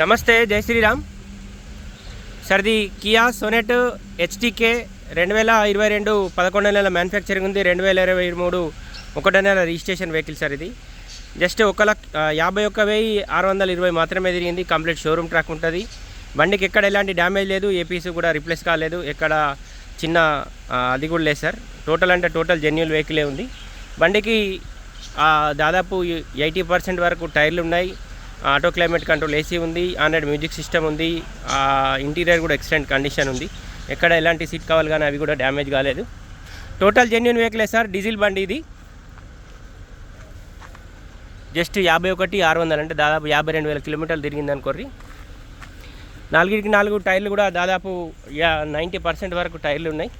నమస్తే జై Shriram. Sir Kia Sonet HTK రెండు వేల ఇరవై రెండు పదకొండు నెలల మ్యానుఫ్యాక్చరింగ్ ఉంది రెండు వేల ఇరవై మూడు ఒకటో నెల రిజిస్ట్రేషన్ వెహికల్ సార్ ఇది. జస్ట్ ఒక లక్ష యాభై ఒక్క వెయ్యి ఆరు వందల ఇరవై మాత్రమే తిరిగింది కంప్లీట్ షోరూమ్ ట్రాక్ ఉంటుంది. బండికి ఎక్కడ ఎలాంటి డ్యామేజ్ లేదు ఏపీస్ కూడా రిప్లేస్ కాలేదు ఎక్కడ చిన్న అది కూడా లేదు సార్. టోటల్ అంటే టోటల్ జెన్యున్ వెహికలే ఉంది. బండికి దాదాపు ఎయిటీ పర్సెంట్ వరకు టైర్లు ఉన్నాయి. ఆటో క్లైమేట్ కంట్రోల్ ఏసీ ఉంది ఆండ్రాయిడ్ మ్యూజిక్ సిస్టమ్ ఉంది ఆ, ఇంటీరియర్ కూడా ఎక్సలెంట్ కండిషన్ ఉంది. ఎక్కడ ఎలాంటి సీట్ కావాలి కానీ అవి కూడా డ్యామేజ్ కాలేదు. టోటల్ జెన్యున్ వెహికలే సార్ డీజిల్ బండి ఇది. జస్ట్ యాభై ఒకటి ఆరు వందలు అంటే దాదాపు యాభై రెండు వేల కిలోమీటర్లు తిరిగింది అనుకోర్రి. నాలుగుకి నాలుగు టైర్లు కూడా దాదాపు యా నైంటీ పర్సెంట్ వరకు టైర్లు ఉన్నాయి.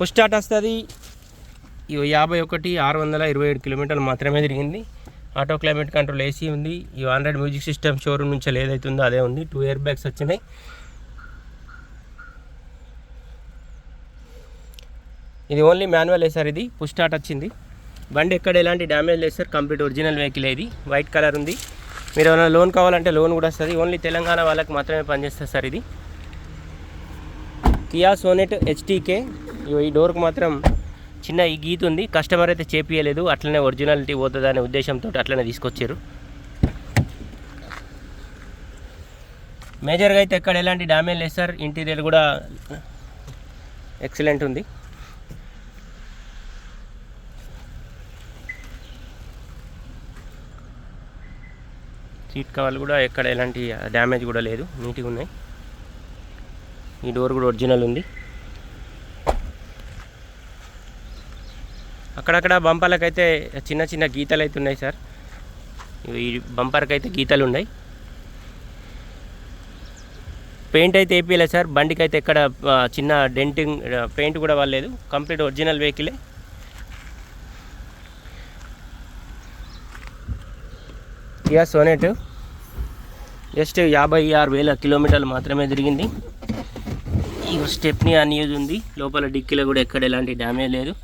పుష్ స్టార్ట్ వస్తుంది. ఇవి యాభై ఒకటి ఆరు వందల ఇరవై ఏడు కిలోమీటర్లు మాత్రమే తిరిగింది. ఆటో క్లైమేట్ కంట్రోల్ ఏసీ ఉంది. ఈ ఆండ్రాయిడ్ మ్యూజిక్ సిస్టమ్ షోరూమ్ నుంచి ఏదైతే ఉందో అదే ఉంది. టూ ఇయర్ బ్యాగ్స్ వచ్చినాయి. ఇది ఓన్లీ మాన్యువల్ సార్ ఇది? పుష్ స్టార్ట్ వచ్చింది. బండి ఎక్కడ ఎలాంటి డ్యామేజ్ లేదు సార్. కంప్లీట్ ఒరిజినల్ వెహికల్ ఇది. వైట్ కలర్ ఉంది. మీరు ఏమైనా లోన్ కావాలంటే లోన్ కూడా వస్తుంది. ఓన్లీ తెలంగాణ వాళ్ళకి మాత్రమే పనిచేస్తుంది సార్ ఇది. కియా సోనెట్ హెచ్టీకే ఈ డోర్కి మాత్రం చిన్న ఈ గీత ఉంది. కస్టమర్ అయితే చేపియలేదు. అట్లనే ఒరిజినాలిటీ పోతుంది అనే ఉద్దేశంతో అట్లనే తీసుకొచ్చారు. మేజర్గా అయితే ఎక్కడ ఎలాంటి డ్యామేజ్ లేదు సార్. ఇంటీరియర్ కూడా ఎక్సలెంట్ ఉంది. సీట్ కవర్లు కూడా ఎక్కడ ఎలాంటి డ్యామేజ్ కూడా లేదు. నీట్గా ఉన్నాయి. ఈ డోర్ కూడా ఒరిజినల్ ఉంది. అక్కడక్కడ బంపర్లకైతే చిన్న చిన్న గీతలు అయితే ఉన్నాయి సార్. ఈ బంపర్కి అయితే గీతలు ఉన్నాయి పెయింట్ అయితే వేపియలేదు సార్. బండికి అయితే ఎక్కడ చిన్న డెంటింగ్ పెయింట్ కూడా వాళ్ళలేదు కంప్లీట్ ఒరిజినల్ వెహికలే. కియా సోనెట్ జస్ట్ యాభై ఆరు వేల కిలోమీటర్లు మాత్రమే తిరిగింది. ఈ స్టెప్ని అన్యూజ్ ఉంది. లోపల డిక్కీలో కూడా ఎక్కడ ఎలాంటి డ్యామేజ్ లేదు.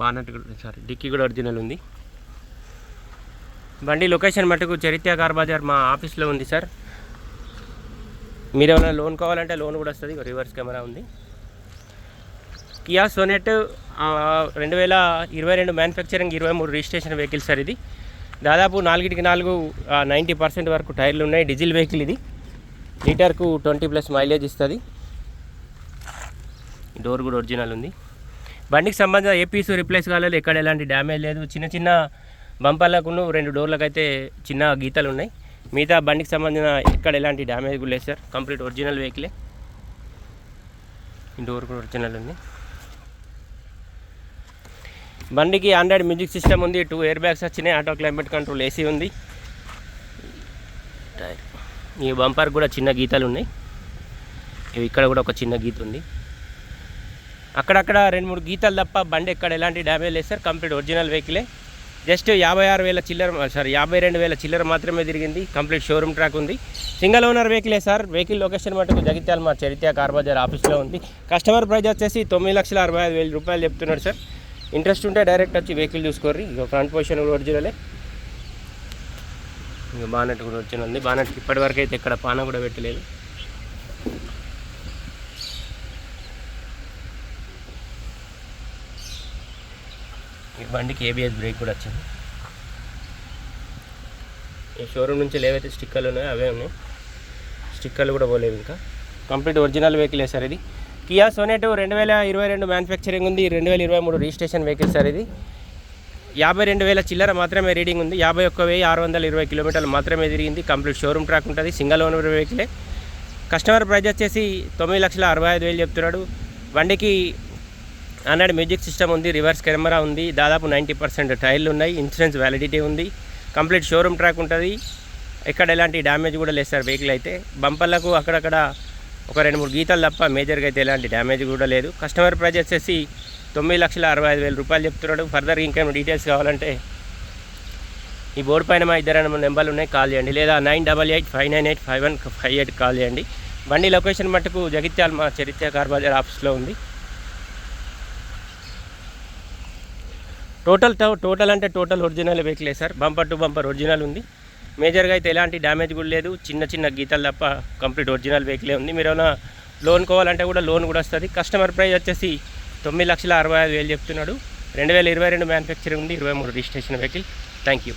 బానట్ కూడా సారీ డిక్కీ కూడా ఒరిజినల్ ఉంది. బండి లొకేషన్ మటుకు చరిత్ర కార్ బజార్ మా ఆఫీస్లో ఉంది సార్ మీరు ఏమైనా లోన్ కావాలంటే లోన్ కూడా వస్తుంది రివర్స్ కెమెరా ఉంది. కియా సోనెట్ రెండు వేల ఇరవై రెండు మ్యానుఫ్యాక్చరింగ్ ఇరవై మూడు రిజిస్ట్రేషన్ వెహికల్ సార్ ఇది. దాదాపు నాలుగిటికి నాలుగు నైంటీ పర్సెంట్ వరకు టైర్లు ఉన్నాయి డీజిల్ వెహికల్ ఇది. లీటర్కు ట్వంటీ ప్లస్ మైలేజ్ ఇస్తుంది. డోర్ కూడా ఒరిజినల్ ఉంది. బండికి సంబంధించిన ఏ పీసు రిప్లేస్ కాలేదు ఎక్కడ ఎలాంటి డ్యామేజ్ లేదు. చిన్న చిన్న బంపర్లకు రెండు డోర్లకు అయితే చిన్న గీతలు ఉన్నాయి మిగతా బండికి సంబంధించిన ఎక్కడ ఎలాంటి డ్యామేజ్ కూడా లేదు సార్ కంప్లీట్ ఒరిజినల్ వెహికలే డోర్ కూడా ఒరిజినల్ ఉంది. బండికి ఆండ్రాయిడ్ మ్యూజిక్ సిస్టమ్ ఉంది టూ ఇయర్ బ్యాగ్స్ వచ్చినాయి ఆటో క్లైమేట్ కంట్రోల్ ఏసీ ఉంది. ఈ బంపర్ కూడా చిన్న గీతలు ఉన్నాయి ఇవి ఇక్కడ కూడా ఒక చిన్న గీత ఉంది. అక్కడక్కడ రెండు మూడు గీతలు తప్ప బండి ఎక్కడ ఎలాంటి డ్యామేజ్ లేదు సార్ కంప్లీట్ ఒరిజినల్ వెహికలే. జస్ట్ యాభై ఆరు వేల చిల్లర సారీ యాభై రెండు వేల చిల్లర మాత్రమే తిరిగింది కంప్లీట్ షోరూమ్ ట్రాక్ ఉంది. సింగల్ ఓనర్ వెహికలే సార్ వెహికల్ లొకేషన్ మటుకు జగిత్యాల మా చరిత్ర కార్ బజార్ ఆఫీస్లో ఉంది. కస్టమర్ ప్రైజ్ వచ్చేసి తొమ్మిది లక్షల అరవై ఐదు వేల రూపాయలు చెప్తున్నాడు సార్. ఇంట్రెస్ట్ ఉంటే డైరెక్ట్ వచ్చి వెహికల్ చూసుకోర్రి ఇక ఫ్రంట్ పొజిషన్ కూడా ఒరిజినలే. ఇంకా బానెట్ కూడా ఒరిజినల్ ఉంది బానెట్కి ఇప్పటివరకు అయితే ఇక్కడ పాన కూడా పెట్టలేదు. ఈ బండికి ఏబిఎస్ బ్రేక్ కూడా వచ్చింది. ఈ షోరూమ్ నుంచి ఏవైతే స్టిక్కర్లు ఉన్నాయో అవే ఉన్నాయి. స్టిక్కర్లు కూడా పోలేవు ఇంకా. కంప్లీట్ ఒరిజినల్ వెహికల్ సార్ ఇది. కియా సోనెట్ రెండు వేల ఇరవై రెండు మ్యానుఫ్యాక్చరింగ్ ఉంది రెండు వేల ఇరవై మూడు రిజిస్ట్రేషన్ వెహికల్ సార్ ఇది. యాభై రెండు వేల చిల్లర మాత్రమే రీడింగ్ ఉంది యాభై ఒక్క వెయ్యి ఆరు వందల ఇరవై కిలోమీటర్లు మాత్రమే తిరిగింది కంప్లీట్ షోరూమ్ ట్రాక్ ఉంటుంది సింగల్ ఓనర్ వెహికలే కస్టమర్ ప్రైజ్ వచ్చేసి తొమ్మిది లక్షల అరవై ఐదు వేలు చెప్తున్నాడు. బండికి ఆండ్రాయిడ్ మ్యూజిక్ సిస్టమ్ ఉంది రివర్స్ కెమెరా ఉంది దాదాపు నైంటీ పర్సెంట్ టైర్లు ఉన్నాయి ఇన్సూరెన్స్ వ్యాలిడిటీ ఉంది కంప్లీట్ షోరూమ్ ట్రాక్ ఉంటుంది. ఎక్కడ ఎలాంటి డ్యామేజ్ కూడా లేదు సార్ వెహికల్ అయితే. బంపర్లకు అక్కడక్కడ ఒక రెండు మూడు గీతలు తప్ప మేజర్గా అయితే ఎలాంటి డ్యామేజ్ కూడా లేదు. కస్టమర్ ప్రైజ్ వచ్చేసి తొమ్మిది లక్షల అరవై ఐదు వేల రూపాయలు చెప్తున్నాడు. ఫర్దర్ ఇంకేమైనా డీటెయిల్స్ కావాలంటే ఈ బోర్డు పైన మా ఇద్దరు నెంబర్లు ఉన్నాయి కాల్ చేయండి. లేదా nine double eight five nine eight five one five eight call చేయండి. బండి లొకేషన్ మట్టుకు జగిత్యాల మా చరిత్ర కార్ బజార్ ఆఫీస్లో ఉంది. టోటల్ టో- టోటల్ అంటే total original వెహికలే sir. Bumper to bumper original ఉంది. మేజర్గా అయితే ఎలాంటి డ్యామేజ్ కూడా లేదు. చిన్న చిన్న గీతలు తప్ప కంప్లీట్ ఒరిజినల్ వెహికలే ఉంది. మీరు ఏమైనా లోన్ కావాలంటే కూడా లోన్ కూడా వస్తుంది. కస్టమర్ ప్రైస్ వచ్చేసి తొమ్మిది లక్షల అరవై ఐదు వేలు చెప్తున్నాడు. రెండు వేల ఇరవై రెండు మ్యానుఫ్యాక్చరింగ్ ఉంది. ఇరవై మూడు రిజిస్ట్రేషన్ వెహికల్. Thank you.